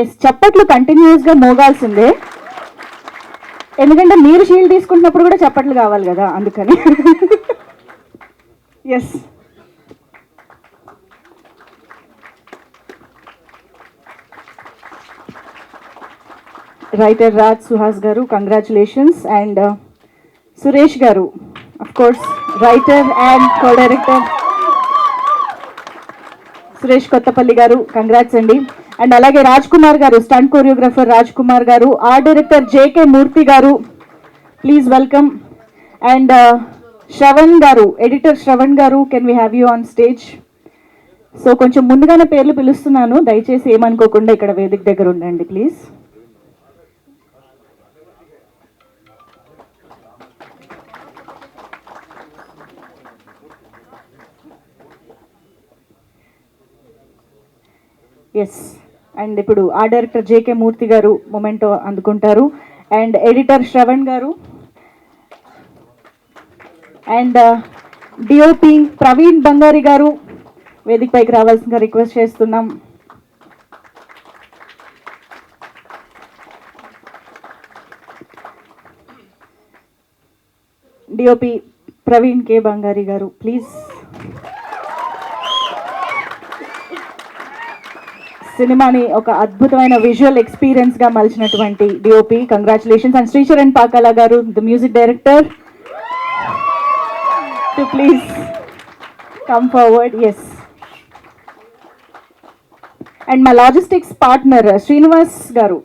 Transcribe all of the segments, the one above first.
Yes చప్పట్లు కంటిన్యూస్గా మోగాల్సిందే. ఎందుకంటే మీరు షీల్డ్ తీసుకుంటున్నప్పుడు కూడా చప్పట్లు కావాలి కదా అందుకని. ఎస్ రైటర్ రాజ్ సుహాస్ గారు కంగ్రాచులేషన్స్ అండ్ సురేష్ గారు of course writer and co director Suresh Kothapalli గారు కంగ్రాట్స్ అండి. అండ్ అలాగే రాజ్ కుమార్ గారు stunt choreographer Raj Kumar garu art director JK Murthy గారు please welcome. And uh, Shravan గారు ఎడిటర్ శ్రవణ్ గారు can we have you on stage? So కొంచెం ముందుగానే పేర్లు పిలుస్తున్నాను దయచేసి ఏమనుకోకుండా ఇక్కడ వేదిక దగ్గర ఉండండి ప్లీజ్. ఎస్ అండ్ ఇప్పుడు ఆ director JK Murthy garu memento అందుకుంటారు. అండ్ ఎడిటర్ శ్రవణ్ గారు. అండ్ డిఓపి ప్రవీణ్ బంగారి గారు. వేదికపైకి రావాల్సిందిగా రిక్వెస్ట్ చేస్తున్నాం. డిఓపి ప్రవీణ్ కే బంగారి గారు ప్లీజ్. సినిమాని ఒక అద్భుతమైన విజువల్ ఎక్స్పీరియన్స్గా మలిచినటువంటి DOP congratulations and Sricharan Pakala గారు the music director to please come forward yes and మా లాజిస్టిక్స్ పార్ట్నర్ శ్రీనివాస్ గారు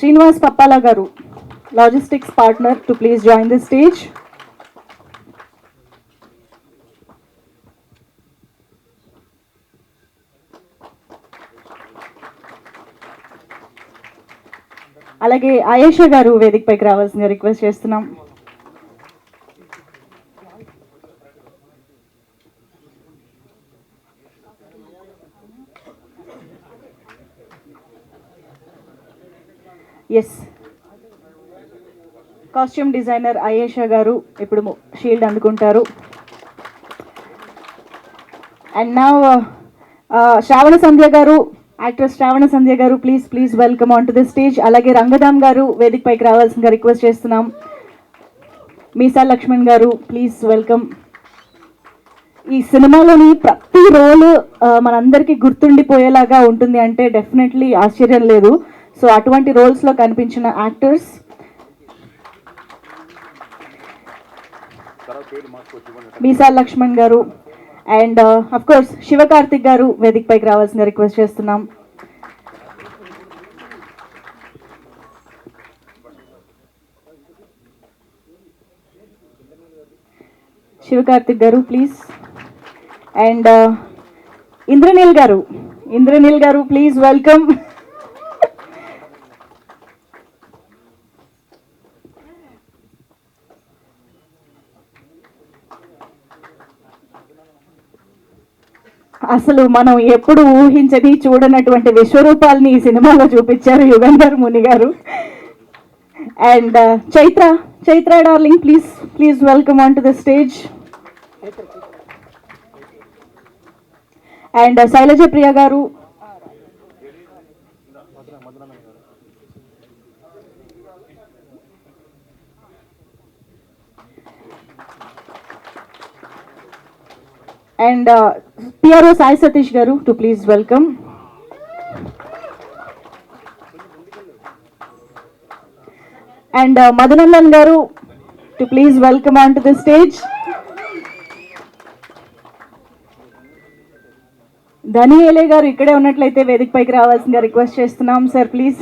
శ్రీనివాస్ పప్పాల గారు logistics partner to please join the stage అలాగే ఆయేషా గారు వేదికపైకి రావాల్సిందిగా రిక్వెస్ట్ చేస్తున్నాం. ఎస్ కాస్ట్యూమ్ డిజైనర్ ఆయేషా గారు ఇప్పుడు షీల్డ్ అందుకుంటారు. అండ్ నా శ్రావణ సంధ్య గారు యాక్ట్రెస్ శ్రావణ సంధ్య గారు please please welcome on to the stage అలాగే రంగదామ్ గారు వేదికపైకి రావాల్సిందిగా రిక్వెస్ట్ చేస్తున్నాం. మీసా లక్ష్మణ్ గారు ప్లీజ్ వెల్కమ్ ఈ సినిమాలోని ప్రతి రోల్ మనందరికీ గుర్తుండిపోయేలాగా ఉంటుంది అంటే డెఫినెట్లీ ఆశ్చర్యం లేదు. సో అటువంటి రోల్స్లో కనిపించిన actors Meesa Lakshman garu and of course Sivakarthik garu వేదిక పైకి రావాల్సిన రిక్వెస్ట్ చేస్తున్నాం. శివకార్తిక్ గారు ప్లీజ్ అండ్ uh, ఇంద్రనీల్ గారు ఇంద్రనీల్ గారు ప్లీజ్ వెల్కమ్ అసలు మనం ఎప్పుడు ఊహించని చూడనటువంటి విశ్వరూపాలని ఈ సినిమాలో చూపించారు యుగంధర్ ముని గారు. And uh, Chaitra Chaitra darling please please welcome on to the stage and Shailaja Priya గారు. అండ్ పిఆర్ఓ సాయి సతీష్ గారు to please welcome and Madhunandan గారు to please welcome on to the stage ధనియలే గారు ఇక్కడే ఉన్నట్లయితే వేదిక పైకి రావాల్సిందిగా రిక్వెస్ట్ చేస్తున్నాం. సార్ ప్లీజ్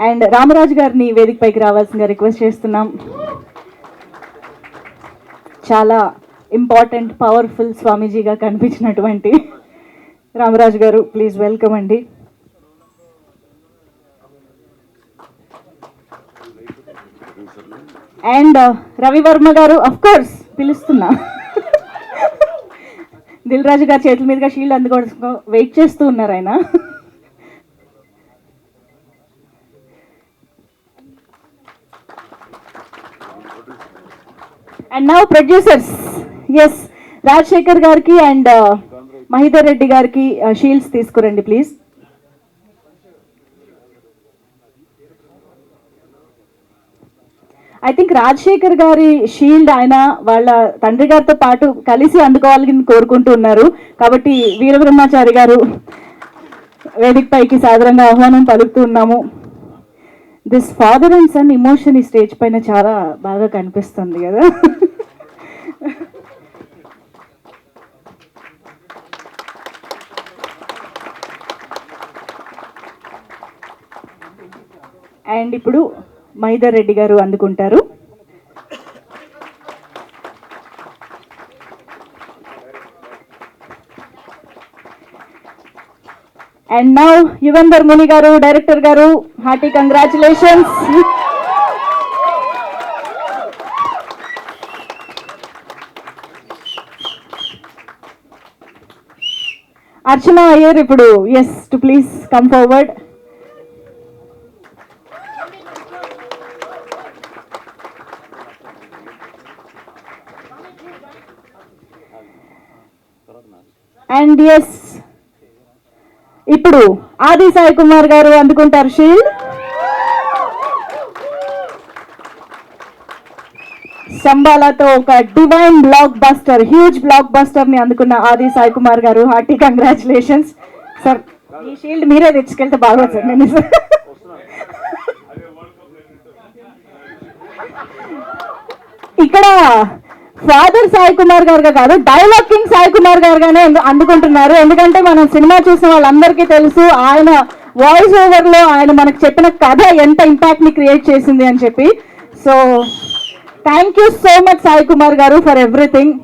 అండ్ రామరాజు గారిని వేదిక పైకి రావాల్సిందిగా రిక్వెస్ట్ చేస్తున్నాం. చాలా ఇంపార్టెంట్ పవర్ఫుల్ స్వామీజీగా కనిపించినటువంటి రామరాజు గారు ప్లీజ్ వెల్కమ్ అండి. అండ్ uh, రవివర్మ గారు అఫ్ కోర్స్ పిలుస్తున్నా. దిల్ రాజు గారు చేతుల మీదుగా షీల్డ్ అందుకోవడం వెయిట్ చేస్తూ ఉన్నారు ఆయన. And now producers S Rajasekhar గారికి అండ్ uh, మహిదర్ రెడ్డి గారికి uh, షీల్డ్స్ తీసుకురండి ప్లీజ్ ఐ థింక్ రాజశేఖర్ గారి షీల్డ్ ఆయన వాళ్ళ తండ్రి గారితో పాటు కలిసి అందుకోవాలని కోరుకుంటూ ఉన్నారు. కాబట్టి వీరబ్రహ్మాచారి గారు వేదిక పైకి సాధారణంగా ఆహ్వానం పలుకుతూ ఉన్నాము. This father and son emotion ఈ స్టేజ్ పైన చాలా బాగా కనిపిస్తుంది కదా. అండ్ ఇప్పుడు మైదర్ రెడ్డి గారు అందుకుంటారు. And now Yugandhar Muni garu director garu hearty congratulations Archana Iyer ఇప్పుడు yes too please come forward and yes ఇప్పుడు ఆది సాయి కుమార్ గారు అందుకుంటారు. షీల్డ్ సంబాలతో ఒక డివైన్ బ్లాక్ బస్టర్ హ్యూజ్ బ్లాక్ బస్టర్ని అందుకున్న ఆది సాయి కుమార్ గారు. Hearty congratulations. సార్ ఈ షీల్డ్ మీరే తెచ్చుకెళ్తే బాగోదు సార్ నేను ఇక్కడ ఫాదర్ సాయి కుమార్ గారుగా కాదు డైలాగ్ కింగ్ సాయి కుమార్ గారుగానే అందుకుంటున్నారు. ఎందుకంటే మనం సినిమా చూసిన వాళ్ళందరికీ తెలుసు ఆయన వాయిస్ ఓవర్లో ఆయన మనకు చెప్పిన కథ ఎంత ఇంపాక్ట్ని క్రియేట్ చేసింది అని చెప్పి. So thank you so much Sai Kumar గారు ఫర్ ఎవ్రీథింగ్